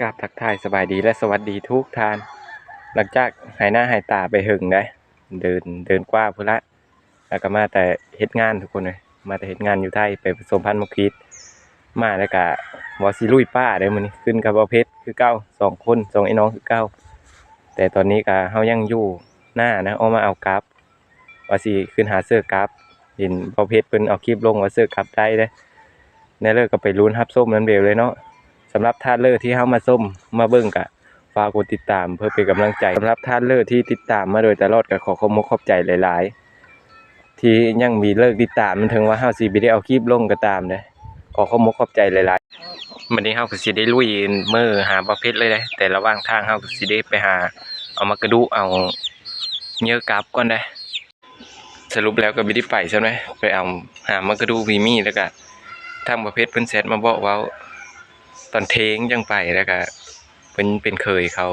กราบทักทายสบายดีและสวัสดีทุกท่าน หลังจากหายหน้าหายตาไปหึงได้ เดินเดินกว่าพุ่นละแล้วก็มาแต่เฮ็ดงานทุกคนเลยมาแต่เฮ็ดงานอยู่ไทยไปผสมพันธุ์มะคิดมาแล้วก็วอสิลุยป้าได้มื้อนี้ขึ้นกับบ่เพชรคือเก่าสองคนสองไอ้น้องคือเก่าแต่ตอนนี้ก็เฮายังอยู่หน้านะเอามาเอากราฟว่าสิขึ้นหาเสื้อกราฟเห็นบ่เพชรเพิ่นเอาคลิปลงว่าเสื้อกราฟได้เด้ในเลิกก็ไปลุ้นรับส้มนั้นเบลเลยเนาะ สำหรับท่านเลอร์ที่เข้ามาส้มมาเบิ่งกะฝากกดติดตามเพื่อเป็นกำลังใจสำหรับท่านเลอร์ที่ติดตามมาโดยตลอดก็ขอขอบคุณขอบใจหลาย ๆ ที่ยังมีเลิกติดตามมันถึงว่าเฮาสิบ่ได้เอาคลิปลงก็ตามเด้อขอขอบคุณขอบใจหลายๆวันนี้เฮาก็สิได้ลุยมื้อหาประเภทเลยเด้อแต่ระหว่างทางเฮาก็สิได้ไปหา เอามากระดูเอาเนื้อกลับก่อนได้อสรุปแล้วก็บ่ได้ไปใช่ไหมไปเอาหามากระดูมีมี่แล้วก็ทางประเภทเพิ่นแชทมาบอกว่า ตอนเทงยังไปแล้วก็เป็นเป็นเคยเขา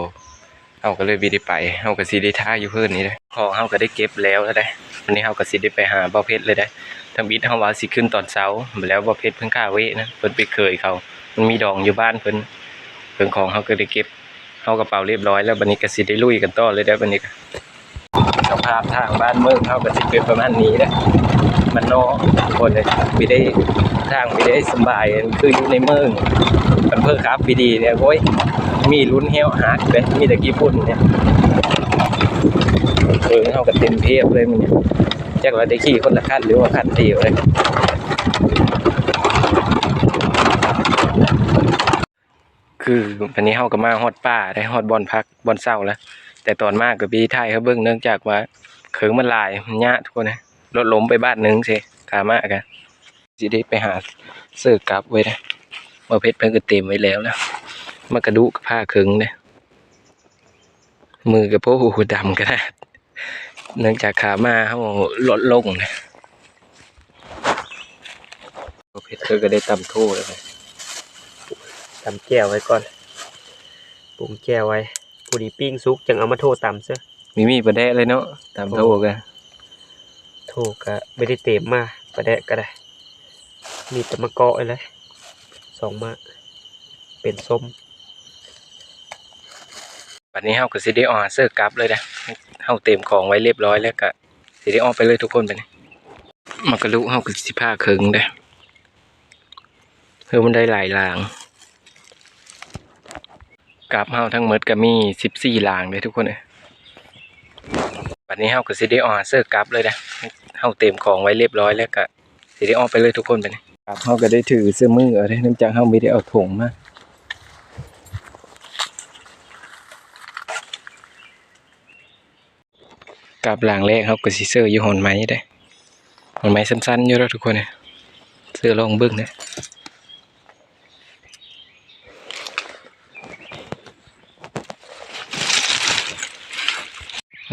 เฮาก็เลยบ่ได้ไปเฮาก็สิได้ท่าอยู่เพิ่อนนี่เด้อของเฮาก็ได้เก็บแล้วแล้วเด้อวันนี้เฮาก็สิได้ไปหาบ่าวเพชรเลยเด้อทำบิดเฮาว่าสิขึ้นตอนเช้าแล้วบ่าวเพชรเพิ่นค่าเวนะเพิ่นไปเคยเขามันมีดองอยู่บ้านเพิ่นเพิ่นของเฮาก็ได้เก็บเฮากระเป๋าเรียบร้อยแล้วบัดนี้ก็สิได้ลุยกันต่อเลยเด้อบัดนี้สภาพทางบ้านเมืองเฮาก็สิเป็นประมาณนี้เด้อมันนาะคนเลยบ่ได้ทางบ่ได้สบายคืออยู่ในเมือง มันเพิ่งครับพีดีเนี่ยโอ้ยมีลุ้นเฮวหักเลยมีแต่กี่ฝุ่นเนี่ยเออเขาก็เต็มเพียบเลยมันเนี่ยจักว่าได้ขี่คนละคันหรือว่าคันเดียวเลยคือวันนี้เฮาก็มาฮอดป่าได้ฮอดบอนพักบอนเศร้าแล้ว แต่ตอนมากกับพี่ไทยเขาเบิ่งเนื่องจากว่าเขิงมันลายมันยะทุกคนนะรถล้มไปบ้านนึงสิขามากกันสิได้ไปหาเสือกลับไว้นะ มาเพชรเพิ่นก็เต็มไว้แล้วนะมากระดูกกับผ้าเคึงเนี่ยมือกับพวกหูดำก็ได้เนื่องจากขามาเขาลดลงนะมาเพชรเพิ่นก็ได้ตำโทษแล้วไงตำแก้วไว้ก่อนปรุงแก้วไว้ผู้ดีปิ้งซุกจังเอามาโทษตำซะมีมีประแดะเลยเนาะตำโทษกันโทษก็ไม่ได้เต็มมาประแดะก็ได้ มีแต่มะกอกเลย สองมะเป็นส้มวันนี้เฮาก็สิได้ออเสื้อกลับเลยนะเฮาเต็มของไว้เรียบร้อยแล้วก็สิได้ออไปเลยทุกคนไปนี่มากระลุเฮาก็สิผ้าเคึงได้เพื่อมันได้หลายลางกลับเฮาทั้งหมดก็มี14ลางเลยทุกคนเลยวันนี้เฮาก็สิได้ออเสื้อกลับเลยนะเฮาเต็มของไว้เรียบร้อยแล้วก็สิได้ออไปเลยทุกคนไปนี่ ครับเฮาก็ได้ถือเสื้อมือเอาได้นื่องจากเฮาไม่ได้เอาถุงมากับหลังแรกเขาก็สิเสื้ออยู่หอนไม้ได้หอนไม้สั้นๆอยู่แล้วทุกคนเนี่ยเสื้อลองเบิ้งเนี่ย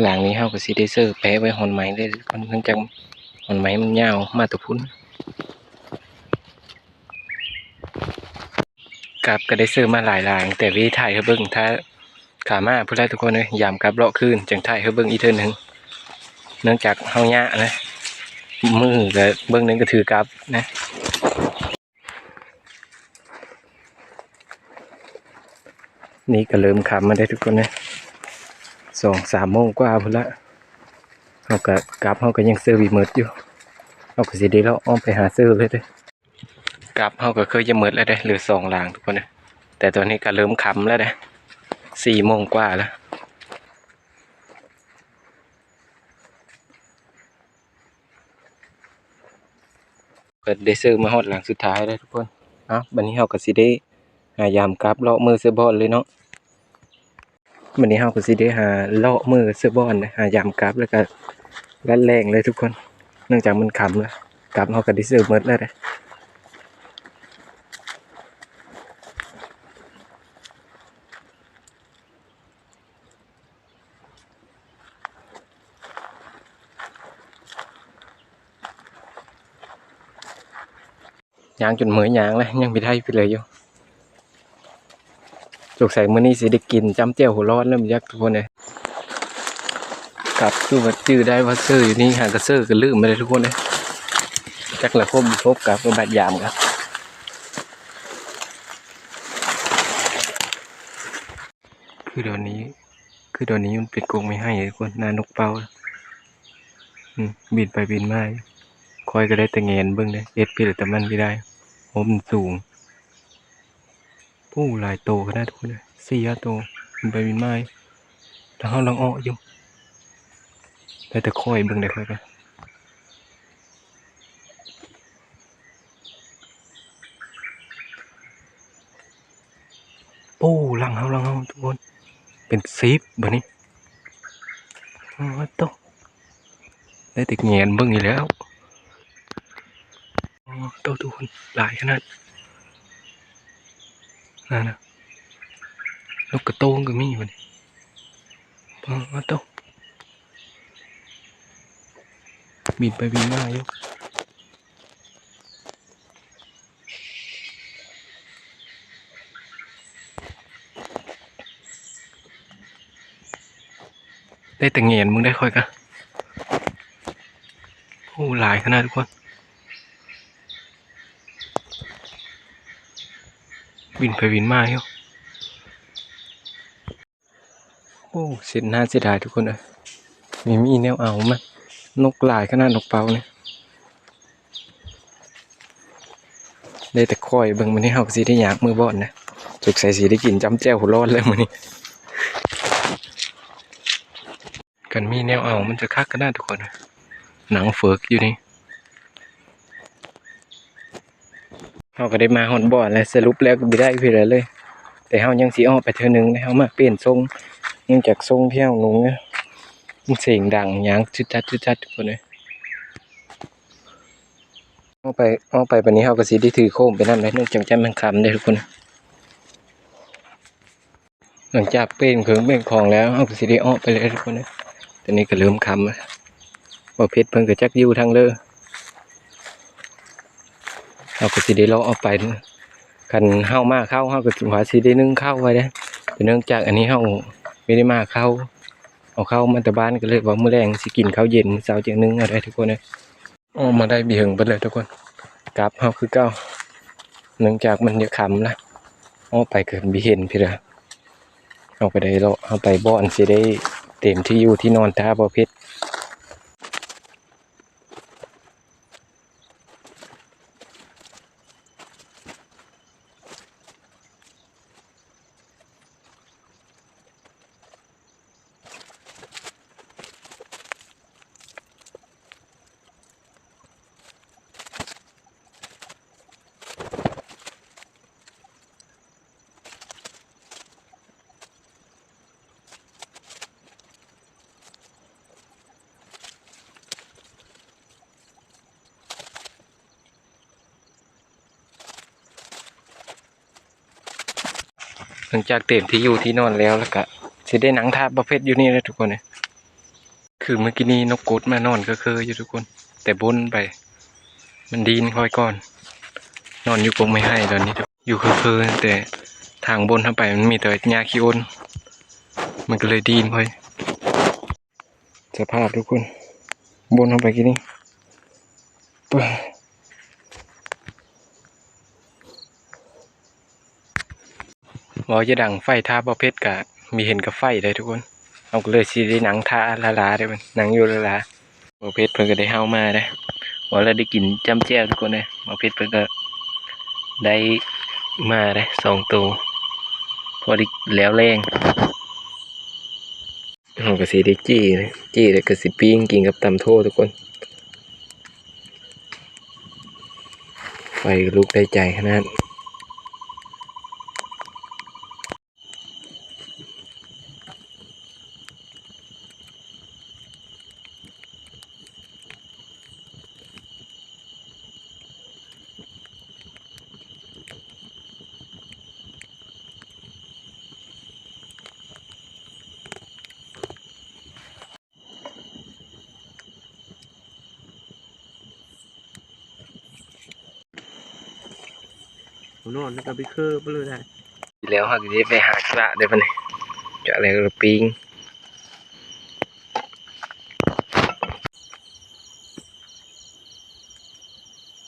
หลังนี้เขาก็สิได้เสื้อแปะไว้หอนไม้ได้คนเนื่องจากหอนไม้มันยาวมาตุพุ่น กับก็ได้เสื้อมาหลายหลางแต่วิธีถ่ายเขาเบิ้งถ้าขามาผู้ใดทุกคนเลยยามกับเลาะขึ้นจังถ่ายเขาเบิ้งอีกเทื่อหนึงเนื่องจากเฮาหยะนะมือก็เบื้องหนึงก็ถือกับนะนี่ก็เริ่มขำมาได้ทุกคนนะสองสามโมงกว่าพุ่นละเฮาก็กลับเฮาก็ยังซื้อวีเมิดอยู่เฮาก็สิได้เลาอ้อมไปหาซื้อเลยเด้อ กลับเฮาก็เคยจะมิดแล้วเด้หลือสองหลางทุกคนนะแต่ตอนนี้ก็เริ่มขำแล้วเด้สี่โมงกว่าแล้วก็ได้ซื้อมาฮอดหลังสุดท้ายแล้วทุกคนเอ้าบัดนี้เฮาก็สิได้หายามกลับเลาะมือเสื้อบอลเลยเนาะบัดนี้เฮาก็สิได้หาเลาะมือเสื้อบอลนะหายามกลับแล้วก็รัดแรงเลยทุกคน เนื่องจากมันค่ำแล้วกลับเฮาก็ได้ซื้อหมดแล้วเด้างจนเหมือยยางเลยยังไม่ได้ไปเลยอยู่สงสัยมื้อนี้สิได้กินจำเจียวหัวร้อนแล้วมันยักทุกคนเลยกลับคือว่าจื้อได้ว่าเซอร์อยู่นี่หางกระเซอร์ก็ลืมไปเลยทุกคนเลยจักละคบพบกับบัดยามครับคือตอนนี้ คือตอนนี้มันเป็นกรงไม่ให้ทุกคนนานกเป่าบินไปบินมาคอยก็ได้แต่เงนเบิ่งเลยเอ็ดพี่แต่มันไม่ได้ มันสูง ผู้หลายโตขนาดทุกคนเลยสี่ห้าโตบินไปบินมาอยู่แล้วเขาลองอ้ออยู่ได้แต่คอยเบิ่งได้คอยกันปูหลังเฮาหลังเฮาทุกคน เป็นซีฟแบบนี้อ๋อโตได้แต่เงียนเบิ่งอยู่แล้ว อ๋อโตะทุกคนหลายขนาดนั่นนะนกกระโตงก็มีอยู่นี่อ๋อโตะบินไปบินมาอยู่ได้แต่เงียนมึงได้ค่อยกันโอ้หลายขนาดทุกคน บินไปบินมาอยู่โอ้เสียหน้าเสียดายทุกคนเลยมีมีแนวเอามันนกหลายขนาดนกเป่าเนี่ยได้แต่คอยเบิ่งมันให้เฮาสิได้อยากมือบ่อนนะจุกใส่สีได้กินจำแจ้วหัวร้อนเลยมื้อนี้กันมีแนวเอามันจะคักกันได้ทุกคนหนังเฟิกอยู่นี่ เราก็ได้มาฮอนบ่อแล้วสรุปแล้วก็ไม่ได้พี่เลย แต่เฮายังสีอ้อไปเทื่อหนึ่งแล้วเฮามาเปลี่ยนทรงเนื่องจากทรงเที่เฮาหนุ่งเนี่ยมันเสียงดังยางจุดจัดจุดจัดทุกคนเลยเอาไปเอาไปวันนี้เฮาก็สิได้ถือโคมไปนั่นเลยนื่งจากจำมันคำได้ทุกคน หลังจากเป็นเครื่องเป็นของแล้วเฮาก็สิได้ออไปเลยทุกคนเลยตอนนี้ก็เริ่มคำแล้วว่าเพชรเพิ่งก็จักยู่ทางเลอ เราก็สิได้เลาะเอาไปคันเฮามาเข้าเฮาก็สิว่าสิได้นึ่งเข้าไว้เด้อแต่เนื่องจากอันนี้เฮาไม่ได้มาเข้าเอาเข้ามาแต่บ้านก็เลยว่ามื้อแรงสิกินข้าวเย็นมื้อเช้าจังนึงอะไรทุกคนเลยออกมาได้เบี่ยงไปเลยทุกคนกลับเฮาคือเก่าเนื่องจากมันจะคำละออกไปเกินบิเห็นพี่ละเอาไปได้เลาะเอาไปบ่อนสิได้เต็มที่อยู่ที่นอนท่าบ่เพชร หลังจากเต็มที่อยู่ที่นอนแล้วแล้วก็สิได้หนังท่าบ่เพชรอยู่นี่เลยทุกคนเลยคือเมื่อกี้นี้นกกุดมานอนก็คืออยู่ทุกคน แต่บนไป มันดีนคอยก่อน นอนอยู่กงไม่ให้ตอนนี้อยู่คือคือแต่ทางบนเข้าไปมันมีแต่หญ้าขี้อ้นมันก็เลยดีนค่อยสภาพทุกคน บนเข้าไปกี่นี่ ว่าจะดังไฟท่าบ่เพชรกะมีเห็นกับไฟได้ทุกคนเอาก็เลยสิได้หนังท่าละลาได้มันหนังอยู่ละลาบ่เพชรเพิ่นก็ได้เฮามาได้ว่าเราได้กินจำแจ่วทุกคนเลยบ่เพชรเพิ่นก็ได้มาได้สองตัวพอได้แล้วแรงเราก็สิได้จี้เลยจี้แล้วก็สิปิ้งกินกับตำโททุกคนไฟลุกได้ใจขนาด อนแล้วก็ไปคือไปเลยได้แล้วเขาจะไปหากระเดี๋ยวมันนี่จะอะไรก็ปิง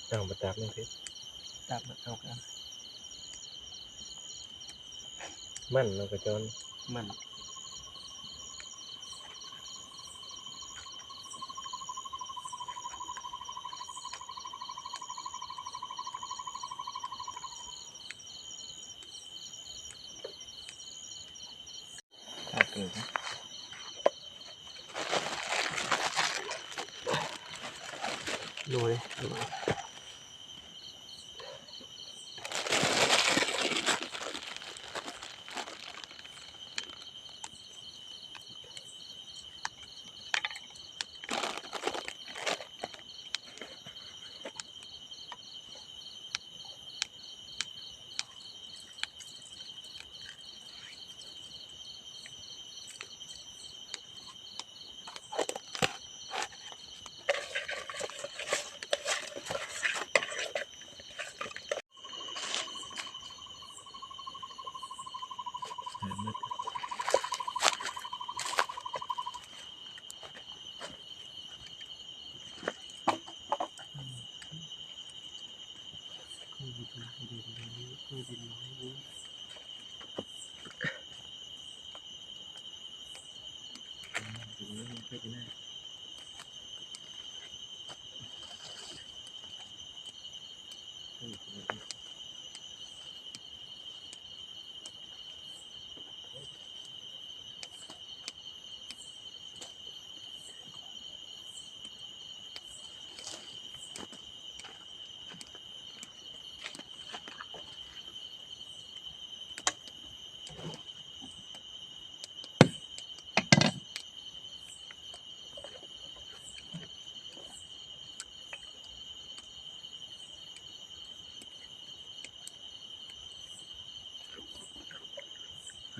เอามาตับนึงสิตับมาเอากันมันเราก็จอนมัน กินหน่วยหน่วยดู ก่อน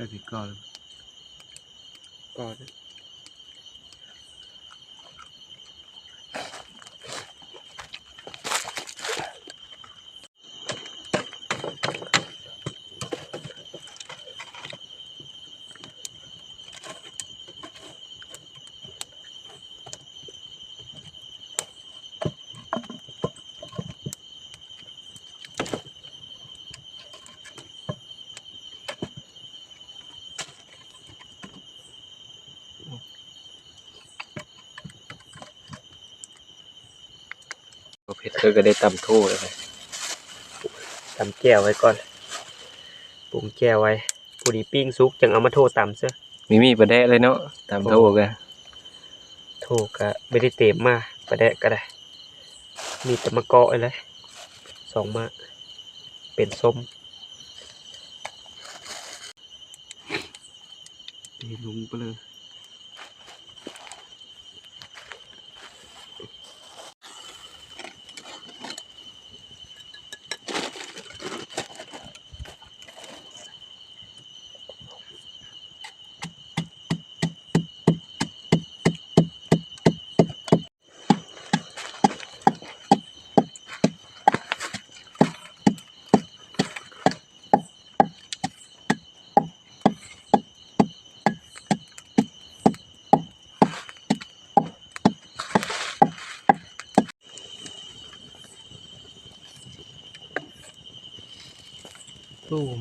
ประเเธอก็ได้ตำโทษเลยตำแก้วไว้ก่อนปรุงแก้วไว้ผู้ดีปิ้งซุกจังเอามาโทษตำเสื้อมีมีประเดะเลยเนาะตำโทษกันโทษก็ไม่ได้เต็มมาประแดะก็ได้ มีแต่มะกอกเลยสองมาเป็นส้มนี่ลุงไปเลย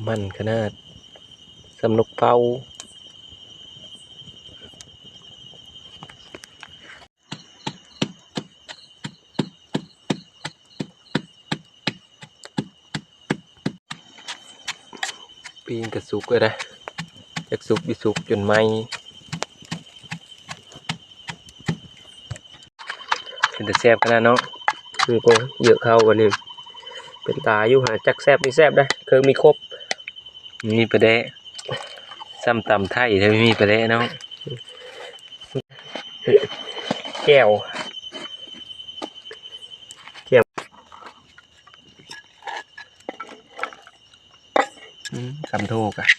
มันขนาดสำนุกเปาปีนกระสุกเลยนะจากสุกดิสุกจนไหมเป็นแต่แซบขนาดเนาะคือก็เยอะเข้ากันนี่เป็นตาอยู่หาจักแซบนี่แซบได้เคยมีครบ มีประเดะซ้ำตำไทยถ้าไม่มีประเดะเนาะแก้วแก้วอืมคำโทกอะ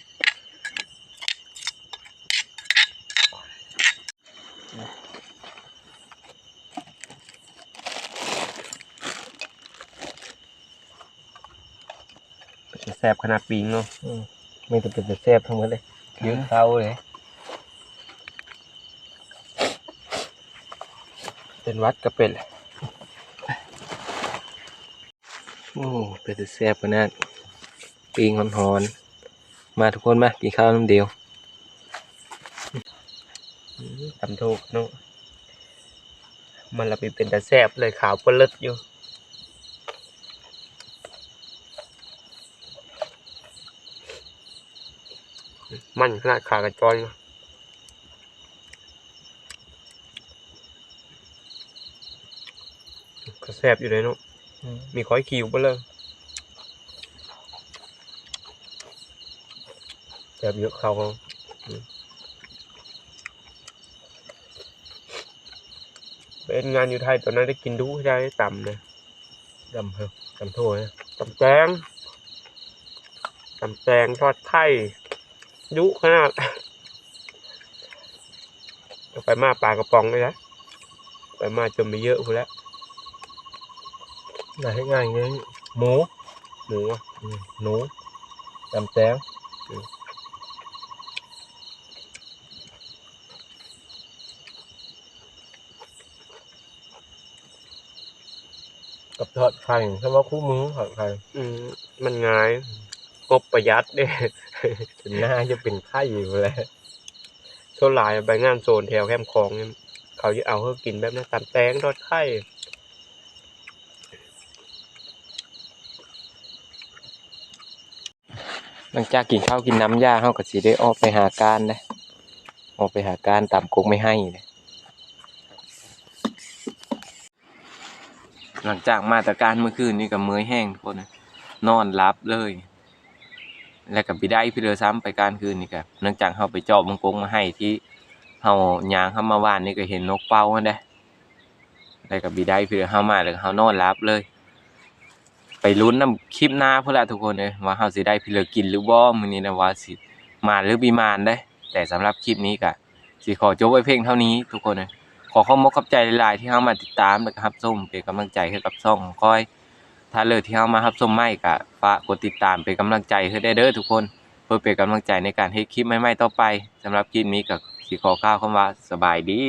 แซบขนาดปิงเนาะไม่จะเป็นแต่แซ่บทั้งหมดเลยเยอะเข้าเลยเป็นวัดก็เป็นโอ้เป็นแต่แซ่บขนาดปีงหอนๆมาทุกคนมากินข้าวน้ำเดียวทำถูกเนาะมันละไปเป็นแต่แซบเลยขาวเปลึดอยู่ มันขนาดขากระจอยนะกระแซบอยู่เลยเนาะมีคอยคิวบ้างเลยแซบเยอะเขาเขาเป็นงานอยู่ไทยตอนนั้นได้กินดูได้ต่ำนะต่ำเหรอต่ำโทษนะต่ำแจงต่ำแจงทอดไข่ ยุขนาดเอาไปมาปลากระป๋องเลยนะไปมาจนไปเยอะพูนแล้วน่าให้ง่ายเงี้ยหมูหมูอะอืมหนูดำแตงกับทอดไข่ถ้าว่าคู่มือทอดไข่อืมมันง่าย งบประหยัดเด้เป็นหน้าจะเป็นไข่อยู่แล้วส่วนหลายไปงานโซนแถวแคมคลองเนี่ยเขาจะเอาเพื่อกินแบบนั้นตำแตงทอดไข่หลังจากกินข้าวกินน้ำยาเขาก็สิได้ออกไปหาการนะออกไปหาการตามกกไม่ให้เลยหลังจากมาตรการเมื่อคืนนี้ก็เมื่อยแห้งทุกคนนะนอนรับเลย แล้วก็ไปได้พี่เรือซ้ำไปการคืนนี่ก็เนื่องจากเขาไปเจาะมังกงมาให้ที่เฮายางเข้ามาว่านนี่ก็เห็นนกเป้านั่นแหละแล้วก็บีได้พี่เรือเข้ามาแล้วเฮานอนรับเลย ไปลุ้นน้ำคลิปหน้าเพุ่นละทุกคนเลยว่าเฮาสิได้พี่เรือกินหรือบ่มือนี้นะว่าสิมาหรือบีมานได้ แต่สำหรับคลิปนี้ก็สิขอจบไว้เพียงเท่านี้ทุกคนเลยขอข้อบคุณขอบใจหลายๆที่เฮามาติดตามและก็รับชมเป็นกำลังใจให้กับช่องของก้อย ถ้าเลิกที่เฮามาครับชมใหม่ก็ ฝากกดติดตามเป็นกำลังใจให้ได้เด้อทุกคน เพื่อเป็นกำลังใจในการให้คลิปใหม่ๆต่อไปสำหรับคลิปนี้กับสีขอข้าวคำว่าสบายดี